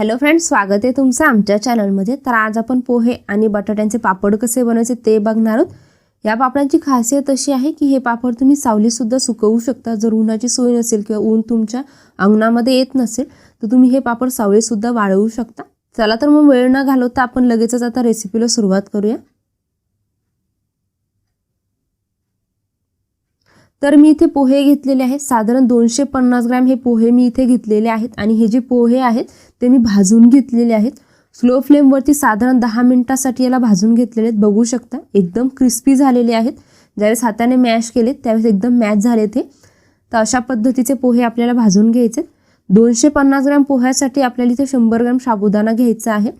Hello friends स्वागत आहे तुमचं आमच्या चॅनलमध्ये तर आज आपण पोहे आणि बटाट्यांचे पापड कसे बनवायचे ते बघणार आहोत. या पापडांची खासियत अशी आहे की हे पापड तुम्ही सावलीसुद्धा सुकवू शकता. जर उन्हाची सोय नसेल किंवा ऊन तुमच्या अंगणामध्ये येत नसेल तर तुम्ही हे पापड सावलीसुद्धा वाळवू शकता. चला तर मग वेळ न घालवता आपण लगेचच आता रेसिपीला सुरुवात करूया. तर मी इथे पोहे घेतलेले आहेत. साधारण दोनशे पन्नास ग्रॅम हे पोहे मी इथे घेतलेले आहेत आणि हे जे पोहे आहेत ते मी भाजून घेतलेले आहेत. स्लो फ्लेमवरती साधारण दहा मिनिटासाठी याला भाजून घेतलेले आहेत. बघू शकता एकदम क्रिस्पी झालेले आहेत. ज्यावेळेस हाताने मॅश केले त्यावेळेस एकदम मॅच झाले ते. तर अशा पद्धतीचे पोहे आपल्याला भाजून घ्यायचे. दोनशे पन्नास ग्रॅम पोह्यासाठी आपल्याला इथे शंभर ग्रॅम साबुदाणा घ्यायचा आहे.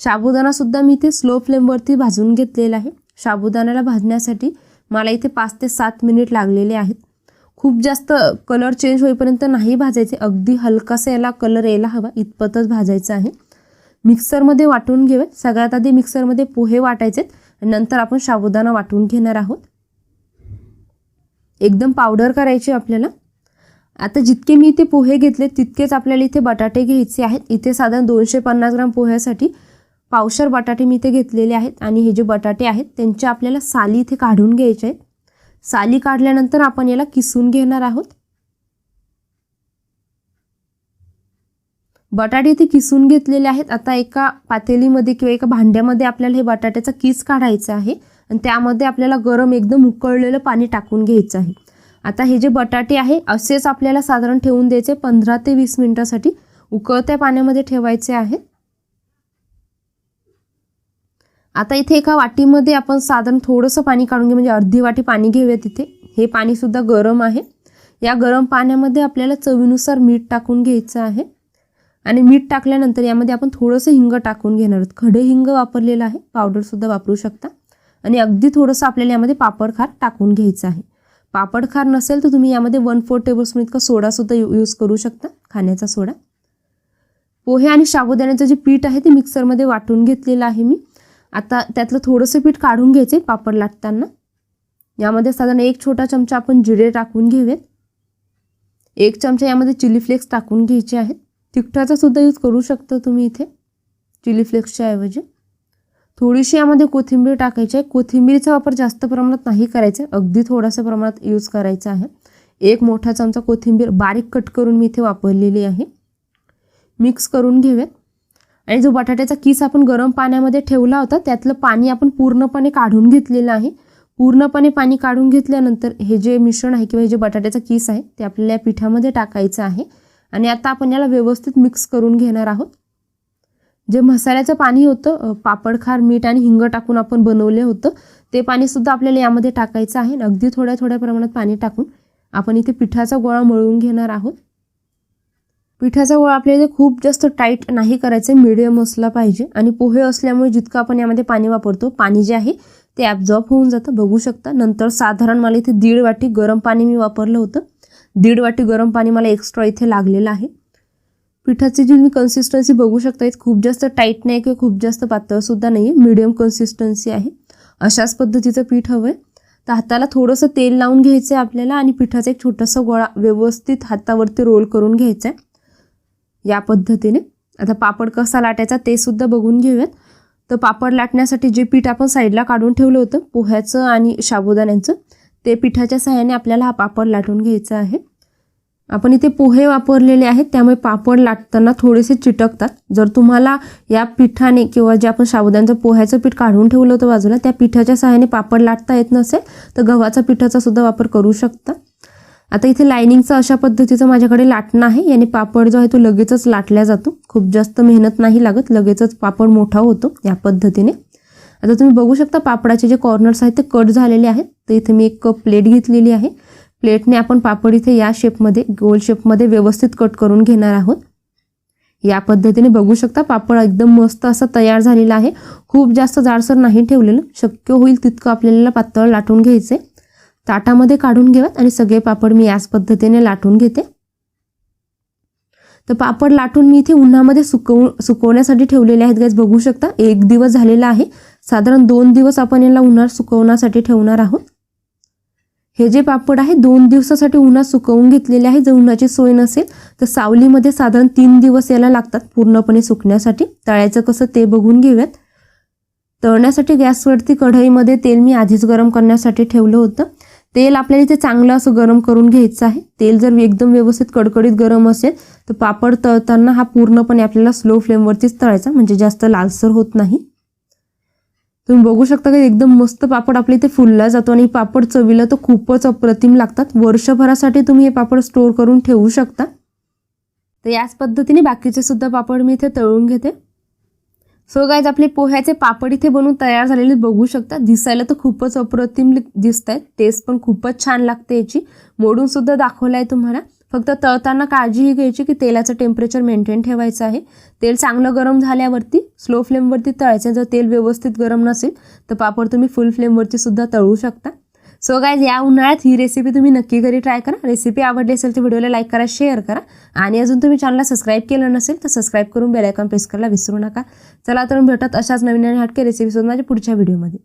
साबुदाणासुद्धा मी इथे स्लो फ्लेमवरती भाजून घेतलेला आहे. साबुदाण्याला भाजण्यासाठी मला इथे पाच ते सात मिनिट लागलेले आहेत. खूप जास्त कलर चेंज होईपर्यंत नाही भाजायचे. अगदी हलकासा याला कलर यायला हवा. इतपतच भाजायचं आहे. मिक्सरमध्ये वाटून घेऊया. सगळ्यात आधी मिक्सरमध्ये पोहे वाटायचेत. आणि नंतर आपण साबुदाणा वाटून घेणार आहोत. एकदम पावडर करायची आपल्याला. आता जितके मी इथे पोहे घेतले तितकेच आपल्याला इथे बटाटे घ्यायचे आहेत. इथे साधारण दोनशे पन्नास ग्राम पोह्यासाठी पावशर बटाटे मी इथे घेतलेले आहेत आणि हे जे बटाटे आहेत त्यांचे आपल्याला साली इथे काढून घ्यायचे आहेत. साली काढल्यानंतर आपण याला किसून घेणार आहोत. बटाटे इथे किसून घेतलेले आहेत. आता एका पातेलीमध्ये किंवा एका भांड्यामध्ये आपल्याला हे बटाट्याचा किस काढायचा आहे आणि त्यामध्ये आपल्याला गरम एकदम उकळलेलं पाणी टाकून घ्यायचं आहे. आता हे जे बटाटे आहे असेच आपल्याला साधारण ठेवून द्यायचे पंधरा ते वीस मिनिटासाठी. उकळत्या पाण्यामध्ये ठेवायचे आहेत. आता इथे एका वाटीमध्ये आपण साधारण थोडंसं पाणी काढून घे म्हणजे अर्धी वाटी पाणी घेऊया तिथे. हे पाणीसुद्धा गरम आहे. या गरम पाण्यामध्ये आपल्याला चवीनुसार मीठ टाकून घ्यायचं आहे. आणि मीठ टाकल्यानंतर यामध्ये आपण थोडंसं हिंग टाकून घेणार आहोत. खडे हिंग वापरलेलं आहे. पावडरसुद्धा वापरू शकता. आणि अगदी थोडंसं आपल्याला यामध्ये पापड खार टाकून घ्यायचं आहे. पापड खार नसेल तर तुम्ही यामध्ये वन फोर टेबलस्पून इतका सोडासुद्धा यू यूज करू शकता खाण्याचा सोडा. पोहे आणि साबुदाण्याचं जे पीठ आहे ते मिक्सरमध्ये वाटून घेतलेलं आहे मी. आता त्यातलं थोडंसं पीठ काढून घ्यायचे पापड लाटताना. यामध्ये साधारण एक छोटा चमचा आपण जिरे टाकून घेऊयात. एक चमचा यामध्ये चिली फ्लेक्स टाकून घ्यायचे आहेत. तिखटाचा सुद्धा यूज करू शकता तुम्ही इथे चिली फ्लेक्सच्या ऐवजी. थोडीशी यामध्ये कोथिंबीर टाकायची आहे. कोथिंबीरचा वापर जास्त प्रमाणात नाही करायचा अगदी थोडासा प्रमाणात यूज करायचा आहे. एक मोठा चमचा कोथिंबीर बारीक कट करून मी इथे वापरलेली आहे. मिक्स करून घेऊयात. आणि जो बटाट्याचा किस आपण गरम पाण्यामध्ये ठेवला होता त्यातलं पाणी आपण पूर्णपणे काढून घेतलेलं आहे. पूर्णपणे पाणी काढून घेतल्यानंतर हे जे मिश्रण आहे किंवा हे जे बटाट्याचा किस आहे ते आपल्याला या पिठामध्ये टाकायचं आहे. आणि आता आपण याला व्यवस्थित मिक्स करून घेणार आहोत. जे मसाल्याचं पाणी होतं पापड खार मीठ आणि हिंग टाकून आपण बनवले होतं ते पाणीसुद्धा आपल्याला यामध्ये टाकायचं आहे. अगदी थोड्या थोड्या प्रमाणात पाणी टाकून आपण इथे पिठाचा गोळा मळून घेणार आहोत. पिठाचा गोळा आपल्याला खूप जास्त टाईट नाही करायचं मिडियम असला पाहिजे. आणि पोहे असल्यामुळे जितकं आपण यामध्ये पाणी वापरतो पाणी जे आहे ते ॲब्झॉर्ब होऊन जातं. बघू शकता नंतर साधारण मला इथे दीड वाटी गरम पाणी मी वापरलं होतं. दीड वाटी गरम पाणी मला एक्स्ट्रा इथे लागलेलं आहे. पिठाची जी मी कन्सिस्टन्सी बघू शकता खूप जास्त टाईट नाही किंवा खूप जास्त पातळसुद्धा नाही आहे मिडियम कन्सिस्टन्सी आहे. अशाच पद्धतीचं पीठ हवं आहे तर हाताला थोडंसं तेल लावून घ्यायचं आहे आपल्याला आणि पिठाचा एक छोटासा गोळा व्यवस्थित हातावरती रोल करून घ्यायचा आहे या पद्धतीने. आता पापड कसा लाटायचा ते सुद्धा बघून घेऊयात. तर पापड लाटण्यासाठी जे पीठ आपण साईडला काढून ठेवलं होतं पोह्याचं आणि साबुदाण्याचं ते पिठाच्या सहाय्याने आपल्याला हा पापड लाटून घ्यायचा आहे. आपण इथे पोहे वापरलेले आहेत त्यामुळे पापड लाटताना थोडेसे चिटकतात. जर तुम्हाला या पिठाने किंवा जे आपण साबुदाण्याचं पोह्याचं पीठ काढून ठेवलं होतं बाजूला त्या पिठाच्या सहाय्याने पापड लाटता येत नसेल तर गव्हाचा पिठाचा सुद्धा वापर करू शकता. आता इथे लायनिंगचं अशा पद्धतीचं माझ्याकडे लाटणं आहे याने पापड जो आहे तो लगेचच लाटला जातो. खूप जास्त मेहनत नाही लागत लगेचच पापड मोठा होतो या पद्धतीने. आता तुम्ही बघू शकता पापडाचे जे कॉर्नर्स आहेत ते कट झालेले आहेत. तर इथे मी एक प्लेट घेतलेली आहे. प्लेटने आपण पापड इथे या शेपमध्ये गोल शेपमध्ये व्यवस्थित कट करून घेणार आहोत. या पद्धतीने बघू शकता पापड एकदम मस्त असा तयार झालेला आहे. खूप जास्त जाडसर नाही ठेवलेलं. शक्य होईल तितकं आपल्याला पातळ लाटून घ्यायचं. ताटामध्ये काढून घेऊयात आणि सगळे पापड मी याच पद्धतीने लाटून घेते. तर पापड लाटून मी इथे उन्हामध्ये सुकवू सुकवण्यासाठी ठेवलेले आहेत गॅस बघू शकता एक दिवस झालेला आहे. साधारण दोन दिवस आपण याला उन्हात सुकवण्यासाठी ठेवणार आहोत. हे जे पापड आहे दोन दिवसासाठी उन्हात सुकवून घेतलेले आहे. जर उन्हाची सोय नसेल तर सावलीमध्ये साधारण तीन दिवस याला लागतात पूर्णपणे सुकण्यासाठी. तळायचं कसं ते बघून घेऊयात. तळण्यासाठी गॅसवरती कढईमध्ये तेल मी आधीच गरम करण्यासाठी ठेवलं होतं. तेल आपल्याला इथे चांगलं असं गरम करून घ्यायचं आहे. तेल जर एकदम व्यवस्थित कडकडीत गरम असेल तर पापड तळताना हा पूर्णपणे आपल्याला स्लो फ्लेमवरतीच तळायचा म्हणजे जास्त लालसर होत नाही. तुम्ही बघू शकता की एकदम मस्त पापड आपल्या इथे फुलला जातो आणि पापड चवीला तर खूपच अप्रतिम लागतात. वर्षभरासाठी तुम्ही हे पापड स्टोअर करून ठेवू शकता. तर याच पद्धतीने बाकीचे सुद्धा पापड मी इथे तळून घेते. सो गायज आपले पोह्याचे पापड इथे बनवून तयार झालेले बघू शकता दिसायला तर खूपच अप्रतिम दिसत आहेत टेस्ट पण खूपच छान लागते याची. मोडून सुद्धा दाखवलं आहे तुम्हाला. फक्त तळताना काळजी ही घ्यायची की तेलाचं टेम्परेचर मेंटेन ठेवायचं आहे. तेल चांगलं गरम झाल्यावरती स्लो फ्लेमवरती तळायचं. जर तेल व्यवस्थित गरम नसेल तर पापड तुम्ही फुल फ्लेमवरती सुद्धा तळू शकता. सो गायज या उन्हाळ्यात ही रेसिपी तुम्ही नक्की घरी ट्राय करा. रेसिपी आवडली असेल तर व्हिडिओला लाईक करा शेअर करा. आणि अजून तुम्ही चॅनलला सबस्क्राईब केलं नसेल तर सबस्क्राईब करून बेलायकॉन प्रेस करायला विसरू नका. चला तर भेटत अशाच नवीन आणि हटके रेसिपीसोबत माझ्या पुढच्या व्हिडिओमध्ये